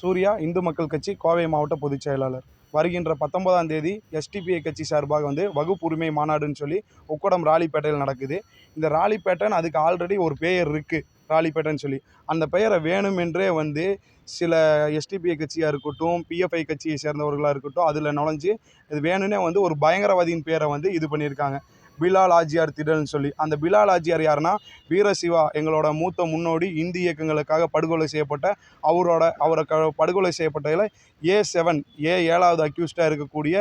சூர்யா இந்து மக்கள் கட்சி கோவை மாவட்ட பொதுச் செயலாளர். வருகின்ற பத்தொன்பதாம் தேதி எஸ்டிபிஐ கட்சி சார்பாக வந்து வகுப்பு உரிமை மாநாடுன்னு சொல்லி உக்கடம் ராலிப்பேட்டையில் நடக்குது. இந்த ராலிப்பேட்டைன்னு அதுக்கு ஆல்ரெடி ஒரு பெயர் இருக்குது ராலிப்பேட்டைன்னு சொல்லி. அந்த பெயரை வேணுமென்றே வந்து சில எஸ்டிபிஐ கட்சியாக இருக்கட்டும் பிஎஃப்ஐ கட்சியை சேர்ந்தவர்களாக இருக்கட்டும் அதில் நுழைஞ்சு இது வேணும்னே வந்து ஒரு பயங்கரவாதியின் பேரை வந்து இது பண்ணியிருக்காங்க. பிலால் ஆஜியார் திடல்னு சொல்லி அந்த பிலால் ஆஜியார் யாருன்னா வீரசிவா எங்களோட மூத்த முன்னோடி இந்தி இயக்கங்களுக்காக படுகொலை செய்யப்பட்ட அவரோட அவரை க படுகொலை செய்யப்பட்டதில் ஏ செவன் ஏ ஏழாவது அக்யூஸ்டாக இருக்கக்கூடிய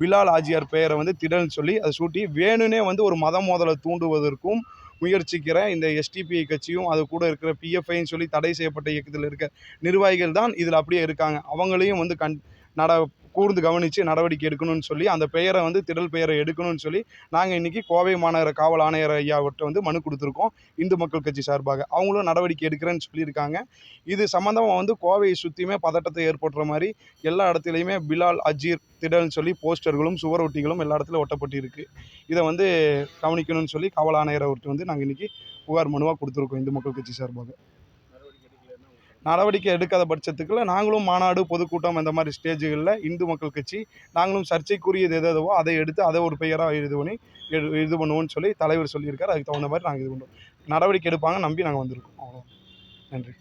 பிலால் ஆஜியார் பெயரை வந்து திடல்னு சொல்லி அதை சூட்டி வேணும்னே வந்து ஒரு மத மோதலை தூண்டுவதற்கும் முயற்சிக்கிற இந்த எஸ்டிபிஐ கட்சியும் அது கூட இருக்கிற பிஎஃப்ஐன்னு சொல்லி தடை செய்யப்பட்ட இயக்கத்தில் இருக்க நிர்வாகிகள் தான் இதில் அப்படியே இருக்காங்க. அவங்களையும் வந்து கண் நட கூர்ந்து கவனித்து நடவடிக்கை எடுக்கணும்னு சொல்லி அந்த பெயரை வந்து திடல் பெயரை எடுக்கணும்னு சொல்லி நாங்கள் இன்றைக்கி கோவை மாநகர காவல் ஆணையர் ஐயாவிட்ட வந்து மனு கொடுத்துருக்கோம். இந்து மக்கள் கட்சி சார்பாக. அவங்களும் நடவடிக்கை எடுக்கிறேன்னு சொல்லியிருக்காங்க. இது சம்மந்தமாக வந்து கோவையை சுற்றியுமே பதட்டத்தை ஏற்படுற மாதிரி எல்லா இடத்துலையுமே பிலால் அஜீர் திடல்னு சொல்லி போஸ்டர்களும் சுவரொட்டிகளும் எல்லா இடத்துலையும் ஒட்டப்பட்டு இருக்குது இதை வந்து கவனிக்கணும்னு சொல்லி காவல் ஆணையர் அவர்கிட்ட வந்து நாங்கள் இன்றைக்கி புகார் மனுவாக கொடுத்துருக்கோம் இந்து மக்கள் கட்சி சார்பாக. நடவடிக்கை எடுக்காத பட்சத்துக்குள்ள நாங்களும் மாநாடு பொதுக்கூட்டம் இந்த மாதிரி ஸ்டேஜுகளில் இந்து மக்கள் கட்சி நாங்களும் சர்ச்சைக்குரியது எது எதுவோ அதை எடுத்து அதை ஒரு பெயராக இது பண்ணி எடு- இது பண்ணுவோம்னு சொல்லி தலைவர் சொல்லியிருக்காரு. அதுக்கு தகுந்த மாதிரி நாங்கள் இது பண்ணுறோம் நடவடிக்கை எடுப்பாங்க நம்பி நாங்கள் வந்திருக்கோம். அவ்வளோ நன்றி.